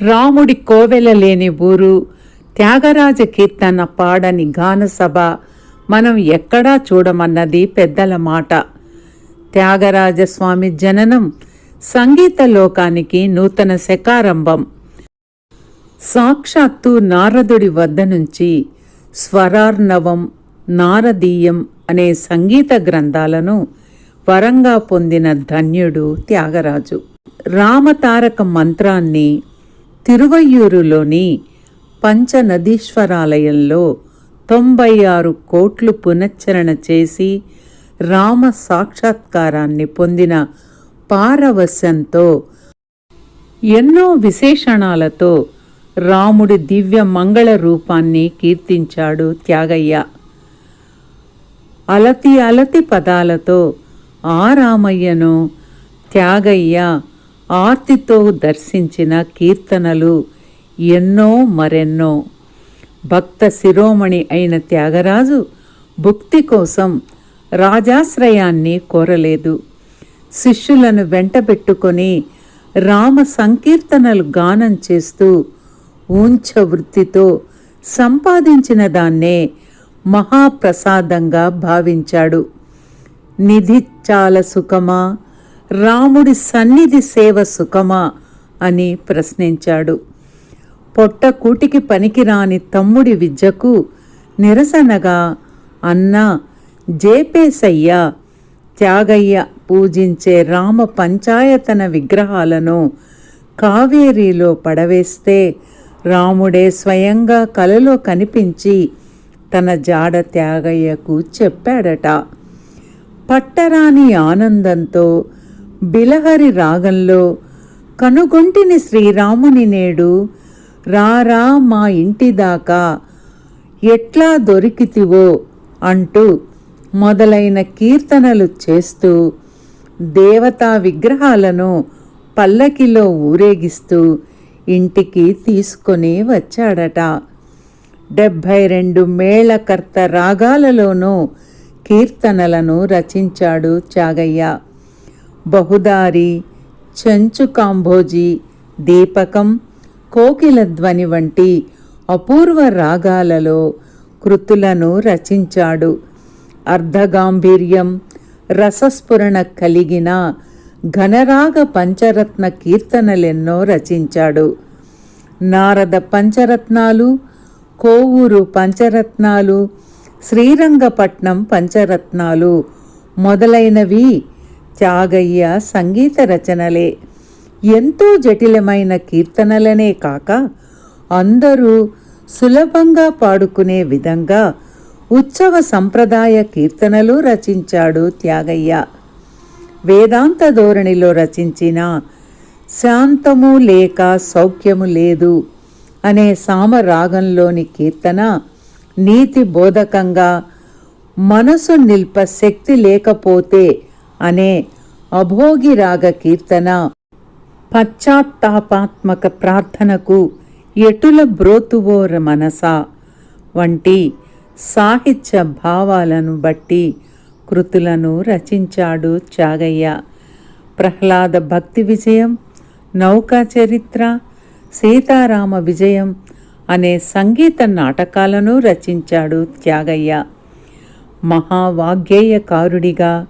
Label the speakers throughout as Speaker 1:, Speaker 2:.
Speaker 1: రాముడి కోవెల లేని ఊరు త్యాగరాజ కీర్తన పాడని గానసభ మనం ఎక్కడా చూడమన్నది పెద్దల మాట. త్యాగరాజస్వామి జననం సంగీత లోకానికి నూతన శకారంభం. సాక్షాత్తు నారదుడి వద్ద నుంచి స్వరార్ణవం నారదీయం అనే సంగీత గ్రంథాలను వరంగా పొందిన ధన్యుడు త్యాగరాజు. రామతారక మంత్రాన్ని తిరువయ్యూరులోని పంచనదీశ్వరాలయంలో తొంభై ఆరు కోట్లు పునశ్చరణ చేసి రామ సాక్షాత్కారాన్ని పొందిన పారవశ్యంతో ఎన్నో విశేషణాలతో రాముడి దివ్య మంగళ రూపాన్ని కీర్తించాడు త్యాగయ్య. అలతి అలతి పదాలతో ఆ రామయ్యను త్యాగయ్య ఆర్తితో దర్శించిన కీర్తనలు ఎన్నో మరెన్నో. భక్త శిరోమణి అయిన త్యాగరాజు భుక్తి కోసం రాజాశ్రయాన్ని కోరలేదు. శిష్యులను వెంటబెట్టుకొని రామ సంకీర్తనలు గానం చేస్తూ ఊంచ వృత్తితో సంపాదించిన దాన్నే మహాప్రసాదంగా భావించాడు. నిధి చాలా సుఖమా రాముడి సన్నిధి సేవ సుఖమా? అని ప్రశ్నించాడు. పొట్ట కూటికి పనికిరాని తమ్ముడి విద్యకు నిరసనగా అన్న జేపేసయ్య త్యాగయ్య పూజించే రామ పంచాయతన విగ్రహాలను కావేరీలో పడవేస్తే రాముడే స్వయంగా కలలో కనిపించి తన జాడ త్యాగయ్యకు చెప్పాడట. పట్టరాని ఆనందంతో బిలహరి రాగంలో కనుగొంటిని శ్రీరాముని నేడు రారా మా ఇంటి దాకా ఎట్లా దొరికితివో అంటూ మొదలైన కీర్తనలు చేస్తూ దేవతా విగ్రహాలను పల్లకిలో ఊరేగిస్తూ ఇంటికి తీసుకొని వచ్చాడట. డెబ్భై రెండు మేళకర్త రాగాలలోనూ కీర్తనలను రచించాడు చాగయ్య. బహుదారి చెంచు కాంభోజి దీపకం కోకిల ధ్వని వంటి అపూర్వ రాగాలలో కృతులను రచించాడు. అర్ధగాంభీర్యం రసస్ఫురణ కలిగిన ఘనరాగ పంచరత్న కీర్తనలెన్నో రచించాడు. నారద పంచరత్నాలు కోవూరు పంచరత్నాలు శ్రీరంగపట్నం పంచరత్నాలు మొదలైనవి త్యాగయ్య సంగీత రచనలే. ఎంతో జటిలమైన కీర్తనలనే కాక అందరూ సులభంగా పాడుకునే విధంగా ఉత్సవ సంప్రదాయ కీర్తనలు రచించాడు త్యాగయ్య. వేదాంత ధోరణిలో రచించిన శాంతము లేక సౌఖ్యము లేదు అనే సామరాగంలోని కీర్తన నీతి బోధకంగా మనసు నిల్ప శక్తి లేకపోతే అనే అభోగిరాగ కీర్తన పశ్చాత్తాపాత్మక ప్రార్థనకు ఎటుల బ్రోతువోర మనసా వంటి సాహిత్య భావాలను బట్టి కృతులను రచించాడు చాగయ్య. ప్రహ్లాద భక్తి విజయం నౌకా చరిత్ర సీతారామ విజయం అనే సంగీత నాటకాలను రచించాడు త్యాగయ్య. మహావాగ్గేయకారుడిగా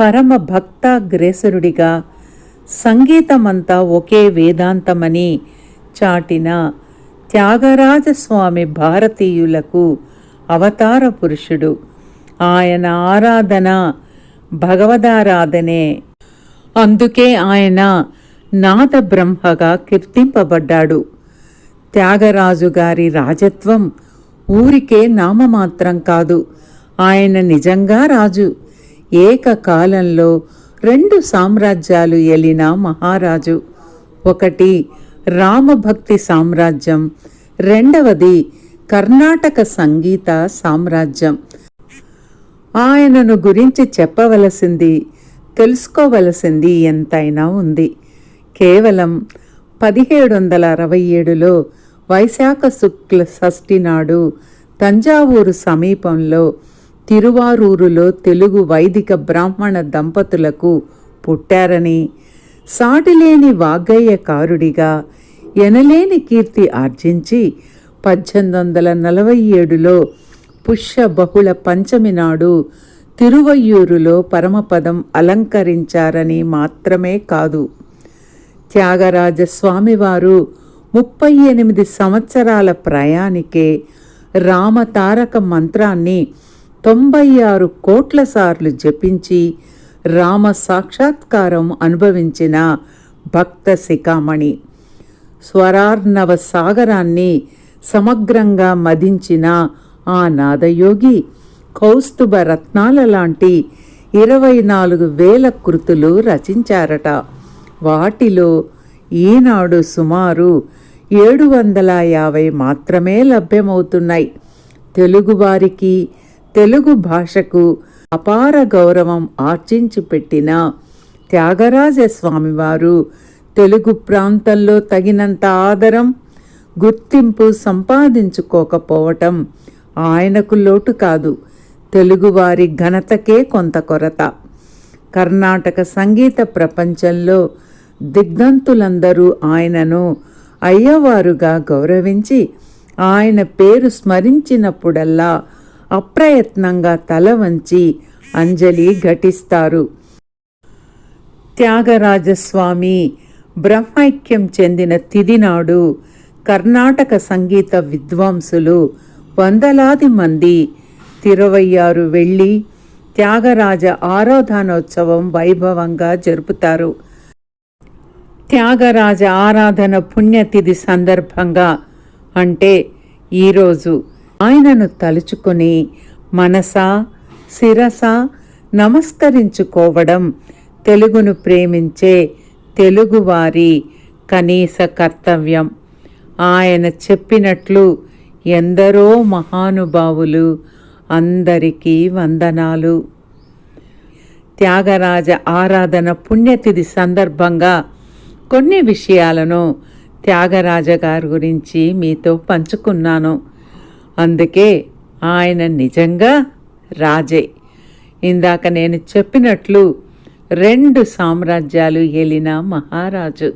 Speaker 1: పరమ భక్తాగ్రేసరుడిగా సంగీతమంతా ఒకే వేదాంతమని చాటిన త్యాగరాజస్వామి భారతీయులకు అవతార పురుషుడు. ఆయన ఆరాధన భగవదారాధనే. అందుకే ఆయన నాద బ్రహ్మగా కీర్తింపబడ్డాడు. త్యాగరాజు గారి రాజత్వం ఊరికే నామమాత్రం కాదు. ఆయన నిజంగా రాజు. ఏకకాలంలో రెండు సామ్రాజ్యాలు ఎలిన మహారాజు. ఒకటి రామభక్తి సామ్రాజ్యం రెండవది కర్ణాటక సంగీత సామ్రాజ్యం. ఆయనను గురించి చెప్పవలసింది తెలుసుకోవలసింది ఎంతైనా ఉంది. కేవలం పదిహేడు వందల అరవై ఏడులో వైశాఖ శుక్ల షష్ఠి నాడు తంజావూరు సమీపంలో తిరువారూరులో తెలుగు వైదిక బ్రాహ్మణ దంపతులకు పుట్టారని సాటిలేని వాగ్గయ్యకారుడిగా ఎనలేని కీర్తి ఆర్జించి పద్దెనిమిది వందల నలభై ఏడులో పుష్య బహుళ పంచమి నాడు తిరువయ్యూరులో పరమపదం అలంకరించారని మాత్రమే కాదు. త్యాగరాజ స్వామివారు ముప్పై ఎనిమిది సంవత్సరాల ప్రయాణికే రామతారక మంత్రాన్ని తొంభై ఆరు కోట్ల సార్లు జపించి రామ సాక్షాత్కారం అనుభవించిన భక్త శిఖామణి. స్వరార్ణవ సాగరాన్ని సమగ్రంగా మదించిన ఆ నాదయోగి కౌస్తుభ రత్నాల లాంటి ఇరవై నాలుగు వేల కృతులు రచించారట. వాటిలో ఈనాడు సుమారు ఏడు వందల యాభై మాత్రమే లభ్యమవుతున్నాయి. తెలుగువారికి తెలుగు భాషకు అపార గౌరవం ఆర్జించి పెట్టిన త్యాగరాజ స్వామివారు తెలుగు ప్రాంతంలో తగినంత ఆదరం గుర్తింపు సంపాదించుకోకపోవటం ఆయనకు లోటు కాదు. తెలుగువారి ఘనతకే కొంత కొరత. కర్ణాటక సంగీత ప్రపంచంలో దిగ్ధంతులందరూ ఆయనను అయ్యవారుగా గౌరవించి ఆయన పేరు స్మరించినప్పుడల్లా అప్రయత్నంగా తల వంచి అంజలి ఘటిస్తారు. త్యాగరాజస్వామి బ్రహ్మైక్యం చెందిన తిదినాడు కర్ణాటక సంగీత విద్వాంసులు వందలాది మంది తిరువయ్యారు వెళ్ళి త్యాగరాజ ఆరాధనోత్సవం వైభవంగా జరుపుతారు. త్యాగరాజ ఆరాధన పుణ్యతిథి సందర్భంగా అంటే ఈరోజు ఆయనను తలుచుకొని మనస శిరస నమస్కరించుకోవడం తెలుగును ప్రేమించే తెలుగువారి కనీస కర్తవ్యం. ఆయన చెప్పినట్లు ఎందరో మహానుభావులు అందరికీ వందనాలు. త్యాగరాజ ఆరాధన పుణ్యతిథి సందర్భంగా కొన్ని విషయాలను త్యాగరాజ గారి గురించి మీతో పంచుకున్నాను. అందుకే ఆయన నిజంగా రాజే. ఇందాక నేను చెప్పినట్లు రెండు సామ్రాజ్యాలు ఏలిన మహారాజు.